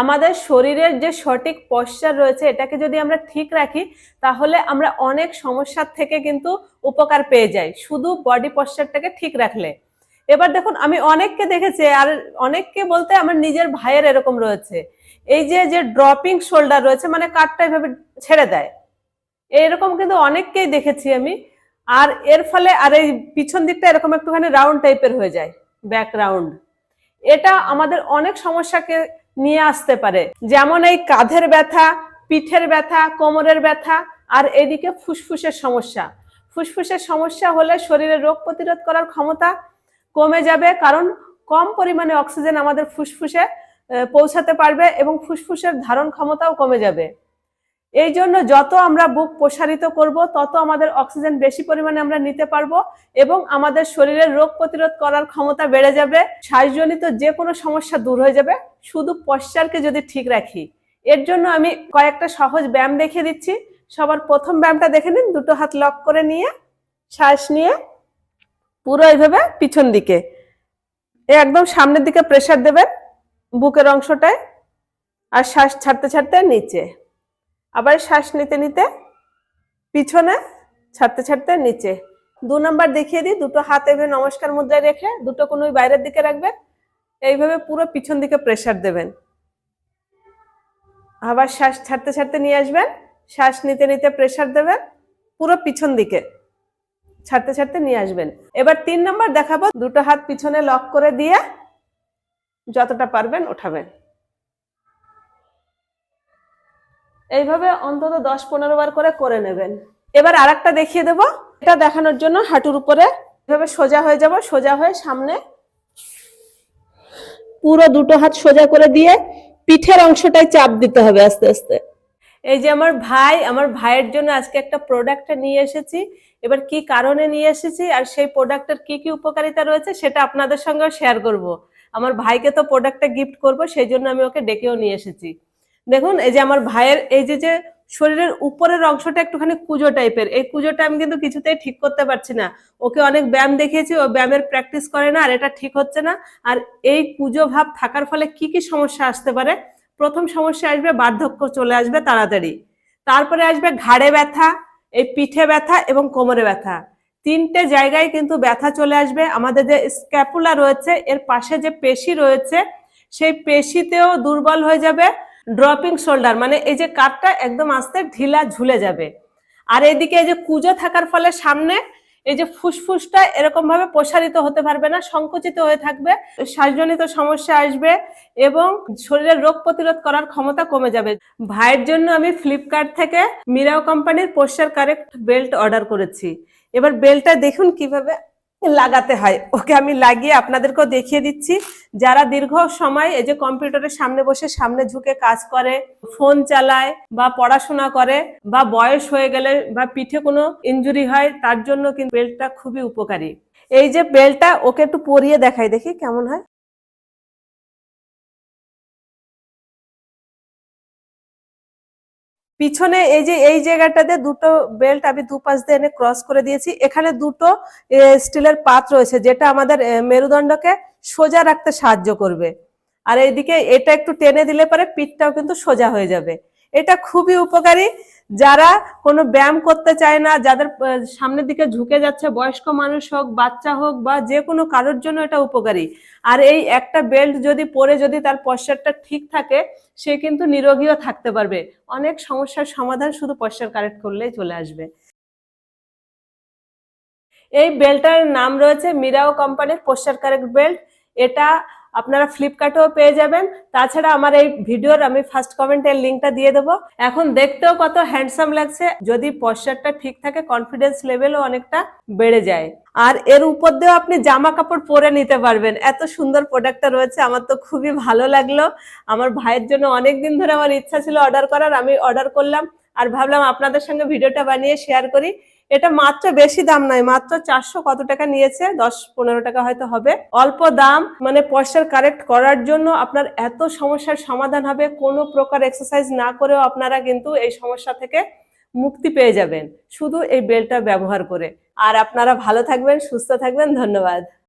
আমাদের শরীরের যে সঠিক পশ্চার রয়েছে, এটাকে যদি আমরা ঠিক রাখি, তাহলে আমরা অনেক সমস্যার থেকে কিন্তু উপকার পেয়ে যাই। শুধু বডি পশ্চারটাকে ঠিক রাখলে। এবার দেখুন, আমি অনেককে দেখেছি, আর অনেককে বলতে আমার নিজের ভাইয়ের এরকম রয়েছে। এই যে যে ড্রপিং শোল্ডার রয়েছে মানে কাঠটা এভাবে ছেড়ে দেয়। এরকম কিন্তু অনেককেই দেখেছি আমি। আর এর ফলে, আর এই পিছন দিকটা এরকম একটুখানি রাউন্ড টাইপের হয়ে যায় ব্যাকগ্রাউন্ড এটা আমাদের অনেক সমস্যাকে নিয়ে আসতে পারে। যেমন এই কাঁধের ব্যথা, পিঠের ব্যথা, কোমরের ব্যথা আর এদিকে ফুসফুসের সমস্যা। ফুসফুসের সমস্যা হলে শরীরে রোগ প্রতিরোধ করার ক্ষমতা কমে যাবে কারণ কম পরিমাণে অক্সিজেন আমাদের ফুসফুসে পৌঁছাতে পারবে এবং ফুসফুসের ধারণ ক্ষমতাও কমে যাবে। এই জন্য যত আমরা বুক প্রসারিত করব, তত আমাদের অক্সিজেন বেশি পরিমাণে আমরা নিতে পারব এবং আমাদের শরীরের রোগ প্রতিরোধ করার ক্ষমতা বেড়ে যাবে। শ্বাসজনিত যে কোনো সমস্যা দূর হয়ে যাবে। শুধু পশ্চারকে যদি ঠিক রাখি। এর জন্য আমি কয়েকটা সহজ ব্যায়াম দেখিয়ে দিচ্ছি। সবার প্রথম ব্যায়ামটা দেখে নিন। দুটো হাত লক করে নিয়ে, শ্বাস নিয়ে, পুরো এইভাবে পিছন দিকে। একদম সামনের দিকে প্রেশার দেবেন বুকের অংশটায়। আর শ্বাস ছাড়তে ছাড়তে নিচে। আবার শ্বাস নিতে নিতে পিছনে, ছাড়তে ছাড়তে নিচে। দু নাম্বার দেখিয়ে দিই, দুটো হাত এভাবে নমস্কার মুদ্রায় রেখে, দুটো কোনো বাইরের দিকে রাখবেন, এইভাবে পুরো পিছন দিকে প্রেশার দেবেন। আবার শ্বাস ছাড়তে ছাড়তে নিয়ে আসবেন, শ্বাস নিতে নিতে প্রেশার দেবেন, পুরো পিছন দিকে ছাড়তে ছাড়তে নিয়ে আসবেন। এবার তিন নম্বর দেখাবো, দুটো হাত পিছনে লক করে দিয়ে যতটা পারবেন ওঠাবেন। এইভাবে অন্তত দশ পনেরো বার করে করে নেবেন। এবার আরেকটা দেখিয়ে দেব। এটা দেখানোর জন্য হাঁটুর উপরে। এভাবে সোজা হয়ে যাব, সোজা হয়ে সামনে। পুরো দুটো হাত সোজা করে দিয়ে পিঠের অংশটায় চাপ দিতে হবে আস্তে আস্তে। এই যে আমার ভাই, আমার ভাইয়ের জন্য আজকে একটা প্রোডাক্ট নিয়ে এসেছি। এবার কি কারণে নিয়ে এসেছি আর সেই প্রোডাক্টের কি কি উপকারিতা রয়েছে সেটা আপনাদের সঙ্গেও শেয়ার করব। আমার ভাইকে তো প্রোডাক্টটা গিফট করব, সেই জন্য আমি ওকে ডেকেও নিয়ে এসেছি। দেখুন, এই যে আমার ভাইয়ের, এই যে যে শরীরের উপরের অংশটা একটুখানি কুজো টাইপের, এই কুজোটা আমি কিন্তু কিছুতেই ঠিক করতে পারছি না। ওকে অনেক ব্যায়াম দেখিয়েছি, ও ব্যায়ামের প্র্যাকটিস করে না আর এটা ঠিক হচ্ছে না। আর এই কুজো ভাব থাকার ফলে কি কি সমস্যা আসতে পারে? প্রথম সমস্যা আসবে, বার্ধক্য চলে আসবে তাড়াতাড়ি। তারপরে আসবে ঘাড়ে ব্যথা, এই পিঠে ব্যথা এবং কোমরে ব্যথা। তিনটে জায়গায় কিন্তু ব্যথা চলে আসবে। আমাদের যে স্ক্যাপুলা রয়েছে, এর পাশে যে পেশি রয়েছে, সেই পেশিতেও দুর্বল হয়ে যাবে। ড্রপিং শোল্ডার মানে এই যে কাঠটা একদম আস্তে ঢিলা ঝুলে যাবে। আর এদিকে এই যে কুজো থাকার ফলে সামনে এই যে ফুসফুসটা এরকম ভাবে প্রসারিত হতে পারবে না, সংকুচিত হয়ে থাকবে, শ্বাসজনিত সমস্যা আসবে এবং শরীরের রোগ প্রতিরোধ করার ক্ষমতা কমে যাবে। ভাইয়ের জন্য আমি ফ্লিপকার্ট থেকে মিরাও কোম্পানির পোস্টার কারেক্ট বেল্ট অর্ডার করেছি। এবার বেল্টটা দেখুন কীভাবে লাগাতে হয়। ওকে আমি লাগিয়ে আপনাদেরকেও দেখিয়ে দিচ্ছি। যারা দীর্ঘ সময় এই যে কম্পিউটারের সামনে বসে সামনে ঝুঁকে কাজ করে, ফোন চালায় বা পড়াশোনা করে বা বয়স হয়ে গেলে বা পিঠে কোনো ইঞ্জুরি হয়, তার জন্য কিন্তু বেল্টটা খুবই উপকারী। এই যে বেল্টটা ওকে একটু পরিয়ে দেখাই, দেখি কেমন হয়। পিছনে এই যে, এই জায়গাটাতে দুটো বেল্ট আমি দুপাশ দিয়ে এনে ক্রস করে দিয়েছি। এখানে দুটো স্টিলের পাত রয়েছে, যেটা আমাদের মেরুদণ্ডকে সোজা রাখতে সাহায্য করবে। আর এইদিকে এটা একটু টেনে দিলে পরে পিঠটাও কিন্তু সোজা হয়ে যাবে। এটা খুবই উপকারী। যারা কোনো ব্যায়াম করতে চায় না, যাদের সামনের দিকে ঝুঁকে যাচ্ছে, বয়স্ক মানুষ হোক, বাচ্চা হোক বা যে কোনো কারোর জন্য এটা উপকারী। আর এই একটা বেল্ট যদি পরে যদি তার পশ্চারটা ঠিক থাকে, সে কিন্তু নিরোগীও থাকতে পারবে। অনেক সমস্যার সমাধান শুধু পশ্চার কারেক্ট করলেই চলে আসবে। এই বেল্টটার নাম রয়েছে মিরাও কোম্পানির পোস্টার কারেক্ট বেল্ট। এটা আপনারা ফ্লিপকার্টেও পেয়ে যাবেন। তাছাড়া আমার এই ভিডিওর আমি ফার্স্ট কমেন্টের লিঙ্কটা দিয়ে দেবো। এখন দেখতেও কত হ্যান্ডসাম লাগছে। যদি পশ্চারটা ঠিক থাকে কনফিডেন্স লেভেলও অনেকটা বেড়ে যায়। আর এর উপর দিয়েও আপনি জামা কাপড় পরে নিতে পারবেন। এত সুন্দর প্রোডাক্টটা রয়েছে, আমার তো খুবই ভালো লাগল। আমার ভাইয়ের জন্য অনেক দিন ধরে আমার ইচ্ছা ছিল অর্ডার করার, আমি অর্ডার করলাম। আর ভাবলাম আপনাদের সঙ্গে ভিডিওটা বানিয়ে শেয়ার করি। এটা মাত্র বেশি দাম নয়, মাত্র চারশো কত টাকা নিয়েছে? দশ পনেরো টাকা হয়তো হবে। অল্প দাম মানে পয়সার কারেক্ট করার জন্য আপনার এত সমস্যার সমাধান হবে, কোনো প্রকার এক্সারসাইজ না করেও আপনারা কিন্তু এই সমস্যা থেকে মুক্তি পেয়ে যাবেন। শুধু এই বেলটা ব্যবহার করে। আর আপনারা ভালো থাকবেন, সুস্থ থাকবেন, ধন্যবাদ।